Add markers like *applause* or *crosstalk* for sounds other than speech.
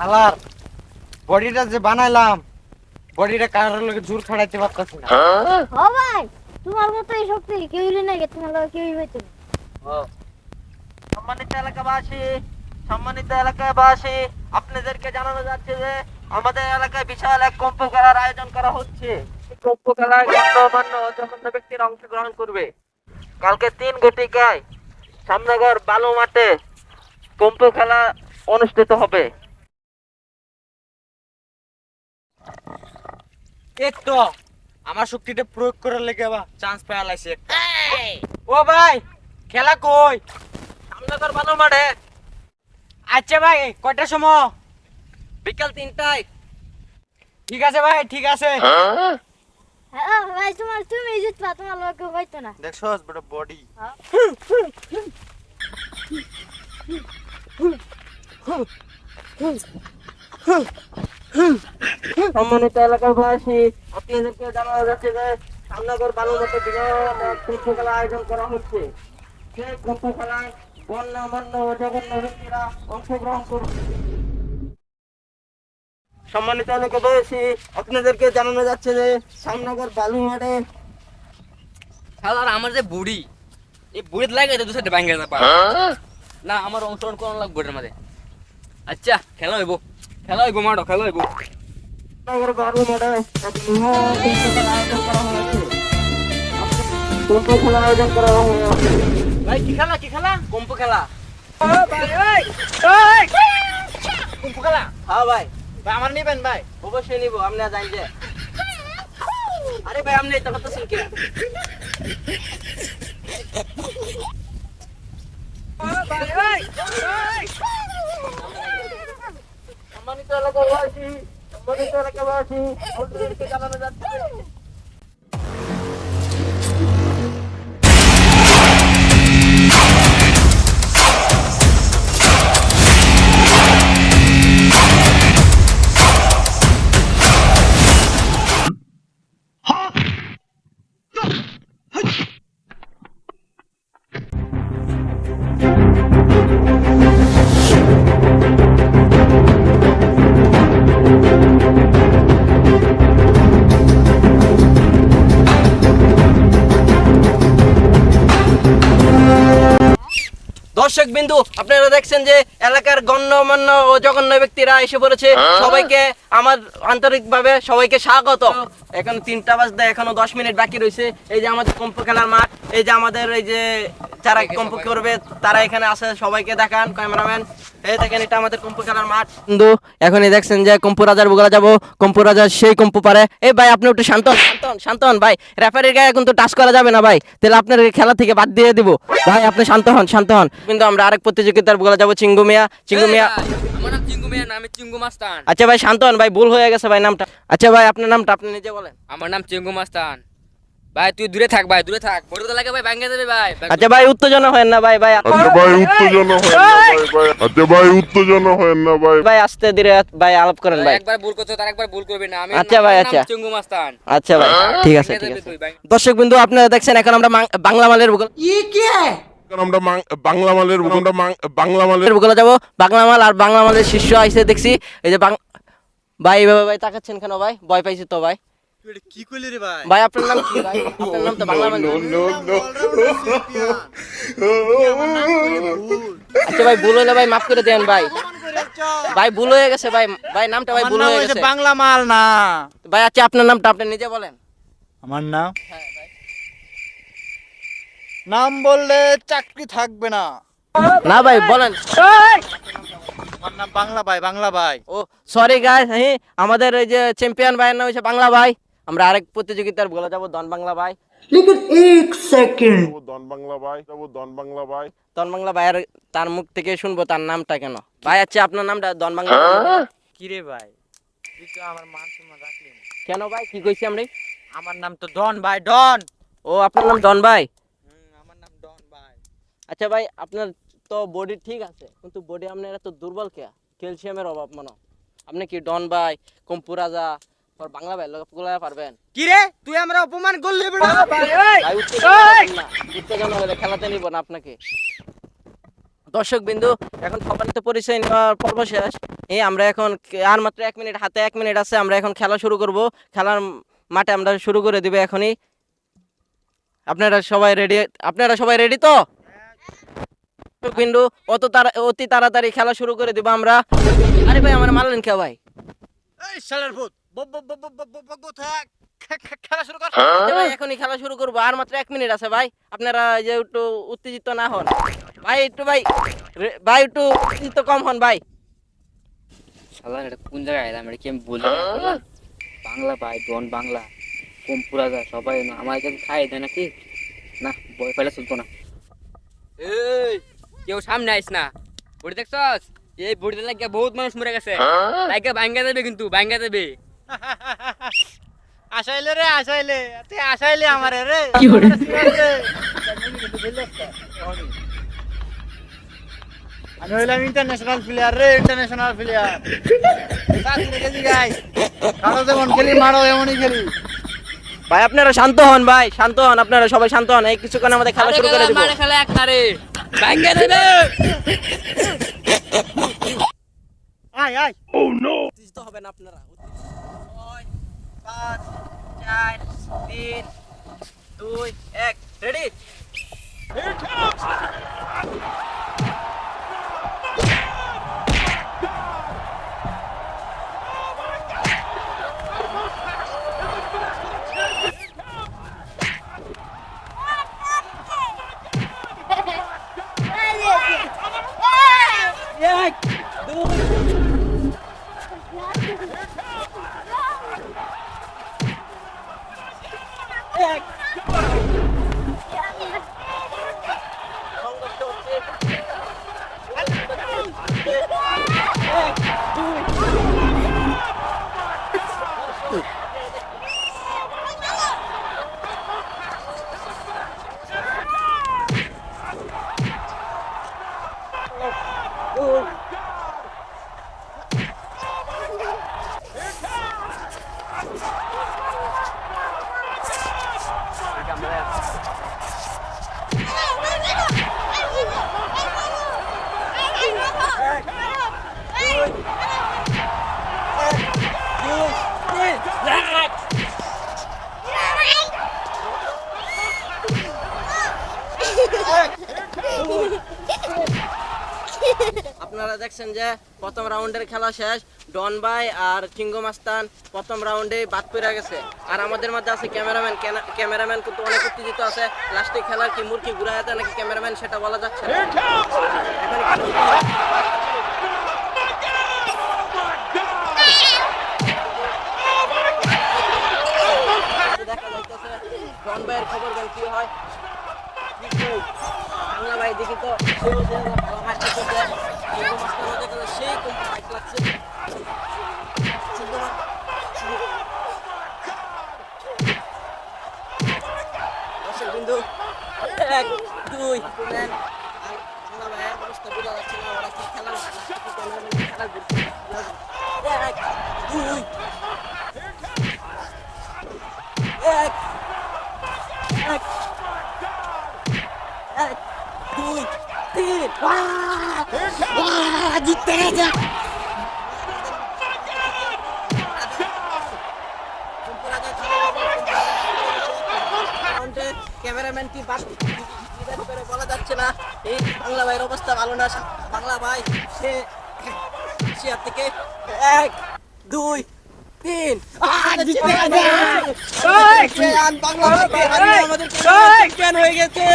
হালার বডিটা যে বানাইলাম বডিটা কারোর লোকে জোর খাড়াইতে পারতাছি না। ও ভাই তোমার মতো এই শক্তি কেউই নাই তোমার লগে কেউই হইতো না। সম্মানিত এলাকাবাসী সম্মানিত এলাকাবাসী আপনাদেরকে জানানো যাচ্ছে যে আমাদের এলাকায় বিশাল এক কম্প খেলার আয়োজন করা হচ্ছে। এই কম্প খেলায় গণ্যমান্য জঘন্য ব্যক্তিরা অংশগ্রহণ করবে। কালকে তিন ঘটিকায় সামনগর বালু মাঠে কম্প খেলা অনুষ্ঠিত হবে। একটু আমার শক্তিটা প্রয়োগ করার লেগে বা চান্স পাওয়া লাগছে ও ভাই খেলা কই সামনগর বালু মাঠে আচ্ছা ভাই কয়টার সময় বিকাল তিনটায় ঠিক আছে ভাই ঠিক আছে হ্যাঁ ভাই তোমার তুমি জিতবা তোমার না দেখছস বড় বডি সম্মানিত এলাকাবাসী আপনাদেরকে জানানো যাচ্ছে যে সামনগর বালু মাঠে বিরাট আয়োজন করা হচ্ছে। সেই গণ্যমান্য ও জঘন্য ব্যক্তিরা অংশগ্রহণ করবে। সম্মানিত এলাকাবাসী আপনাদেরকে জানানো যাচ্ছে যে সামনগর বালু মাঠে শালার আমার যে বুড়ি এই বুড়িত লাগে দু সাইডে ভাঙ্গে না না আমার অংশগ্রহণ করানো লাগবে মধ্যে আচ্ছা খেলা হইব। খেলা হইব মাঠো খেলা হইব। সামনগর বালু মাঠে এক মহা কম্প খেলা আয়োজন করা হয়েছে ভাই কি খেলা কি খেলা? কম্প খেলা। কুম্ফু খেলা হ্যাঁ ভাই। ভাই আমার নিবেন ভাই? অবশ্যই নিবো আপনি জানেন যে। আরে ভাই আপনি এটা কথা শুনকে সম্মানিত এলাকাবাসী সম্মানিত এলাকাবাসী জানানো যাচ্ছে। দর্শক বিন্দু আপনারা দেখছেন যে এলাকার গণ্যমান্য ও জঘন্য ব্যক্তিরা এসে পড়েছে। সবাইকে আমার আন্তরিকভাবে সবাইকে স্বাগত। এখন তিনটা বাজতে এখনও দশ মিনিট বাকি রয়েছে। এই যে আমাদের কম্প খেলার মাঠ এই যে আমাদের এই যে যারা কম্প করবে তারা এখানে আছে সবাইকে দেখান ক্যামেরাম্যান। এই দেখেন এটা আমাদের কম্প খেলার মাঠ। বন্ধু এখনই দেখছেন যে কম্পু রাজার বুগলা যাব। কম্পু রাজার সেই কম্পু পারে। এই ভাই আপনি একটু শান্ত হন, শান্ত হন, শান্ত হন ভাই। রেফারির গায়ে কিন্তু টাচ করা যাবে না ভাই। তাহলে আপনার খেলা থেকে বাদ দিয়ে দিব। ভাই আপনি শান্ত হন শান্ত হন। কিন্তু আমরা আরেক প্রতিযোগিতার বুগলা যাব চিঙ্গু মিয়া। চিঙ্গু মিয়া আমার নাম চিঙ্গু মিয়া নামে চিঙ্গু মাস্তান। আচ্ছা ভাই শান্ত হন ভাই ভুল হয়ে গেছে ভাই নামটা। আচ্ছা ভাই আপনার নামটা আপনি নিজে বলেন। আমার নাম চিঙ্গু মাস্তান। ভাই তুই দূরে থাক ভাই দূরে থাক। বড় লাগে ভাই ভাঙ্গে যাবে ভাই। আচ্ছা ভাই উত্তেজনা হয় না ভাই ভাই। আচ্ছা ভাই উত্তেজনা হয় না ভাই ভাই। আচ্ছা ভাই উত্তেজনা হয় না ভাই। ভাই আস্তে ধীরে ভাই আলাপ করেন ভাই একবার ভুল করছ তার একবার ভুল করবি না। আমি আচ্ছা ভাই, আচ্ছা। চিঙ্গু মাস্তান। আচ্ছা ভাই ঠিক আছে ঠিক আছে। দর্শক বিন্দু আপনারা দেখছেন এখন আমরা বাংলা মালের বুগল এখন আমরা বাংলা মালের আমরা বাংলা মালের বুগলে যাব বাংলা মাল আর বাংলা মালের শিষ্য আইসে দেখছি এই যে ভাই এইভাবে ভাই তাকাচ্ছেন কেন ভাই? ভয় পাইছি তো ভাই? কি কইলি রে ভাই? ভাই আপনার নাম কি ভাই? আপনার নাম তো বাংলা মাল। আচ্ছা ভাই ভুল মাফ করে দেন ভাই। ভাই ভুল হয়ে গেছে ভাই। ভাই নামটা ভাই ভুল হয়ে গেছে। বাংলা মাল না। ভাই আচ্ছা আপনার নামটা আপনি নিজে বলেন। আমার নাম? হ্যাঁ ভাই। নাম বললে চাকরি থাকবে না। না ভাই বলেন। আমার নাম বাংলা ভাই বাংলা ভাই। ও সরি গাইস হ্যাঁ আমাদের এই যে চ্যাম্পিয়ন ভাইয়ের নাম হচ্ছে বাংলা ভাই। আমরা আরেক প্রতিযোগিতার বলে যাব দন বাংলা ভাই। যাব দন বাংলা ভাই যাব দন বাংলা ভাই। দন বাংলা ভাইয়ের তার মুখ থেকে শুনব তার নামটা কেন। ভাই আচ্ছা আপনার নামটা দন বাংলা কি রে ভাই তুই তো আমার মান সম্মান রাখলি কেন ভাই কি কইছি আমরা? আমার নাম তো ডন ভাই ডন ও আপনার নাম ডন ভাই হুম, আমার নাম ডন ভাই আচ্ছা ভাই আপনার তো বডি ঠিক আছে কিন্তু বডি আপনার এত দুর্বল কে? ক্যালসিয়ামের অভাব মনে আপনি কি ডন ভাই কম্পু রাজা আর বাংলা ভাই লোকগুলা পারবেন? কি রে? তুই আমরা অপমান করলি বেটা ভাই উত্তেজনা হলে খেলাতে নিব না আপনাকে। দর্শক বিন্দু এখন সবার তো পরিচয় নেওয়ার পর্ব শেষ। এই আমরা এখন আর মাত্র এক মিনিট হাতে এক মিনিট আছে আমরা এখন খেলা শুরু করব। খেলার মাঠে আমরা শুরু করে দিব এখনই। আপনারা সবাই রেডি আপনারা সবাই রেডি তো? বিন্দু অত তারা অতি তাড়াতাড়ি খেলা শুরু করে দিব আমরা। আরে ভাই আমার মারলেন কে ভাই? এই শালার ভূত খেলা শুরু কর। আচ্ছা ভাই এখনই খেলা শুরু করব আর মাত্র এক মিনিট আছে ভাই। আপনারা যে একটু উত্তেজিত না হন। ভাই একটু ভাই ভাই একটু উত্তেজিত কম হন ভাই। শালা এটা কোন জায়গায় এলাম? এটা কি আমি বললাম বাংলা ভাই ডন বাংলা কম পুরা যায় সবাই না আমার কাছে খাই দেয় নাকি? না বই ফেলে চলতো না। এই কেউ সামনে আইস না। বুড়ি দেখছস? এই বুড়িতে লাগে বহুত মানুষ মরে গেছে। লাগে ভাঙ্গা দেবে কিন্তু ভাঙ্গা দেবে। *laughs* আসাইলে রে আসাইলে। তুই আসাইলে আমারে রে। *laughs* কি? আমি হইলাম ইন্টারন্যাশনাল প্লেয়ার রে ইন্টারন্যাশনাল প্লেয়ার কারও যেমন খেলি মারো এমনই খেলি। ভাই আপনারা শান্ত হন ভাই শান্ত হন আপনারা সবাই শান্ত হন। এই কিছুক্ষণ আমাদের খেলা শুরু করে দিব। খেলা এক না রে ভাঙ্গা দেবে আয় আয় উত্তেজিত হবেন আপনারা ছয় পাঁচ চার তিন দুই এক রেডি। এক Relax. আপনারা দেখছেন যে প্রথম রাউন্ডের খেলা শেষ ডন ভাই আর কিঙ্গো মাস্তান প্রথম রাউন্ডে বাদ পড়ে গেছে। আর আমাদের মধ্যে আছে ক্যামেরাম্যান ক্যামেরাম্যান কিন্তু অনেক উত্তেজিত আছে। লাস্টে খেলার কি মুরগি ঘুরা যেতে নাকি ক্যামেরাম্যান সেটা বলা যাচ্ছে দেখা যাইতেছে ডন খবর কি হয়? বাংলা ভাই দেখি তো খেলার ঘুরছে এক দুই এক এক এক দুই তিন জিততে গেছে ক্যামেরাম্যান কি বলা যাচ্ছে না এই বাংলা ভাইয়ের অবস্থা ভালো না বাংলা ভাই সে চেয়ার থেকে এক দুই তিন। বাংলা আমাদের হয়ে গেছে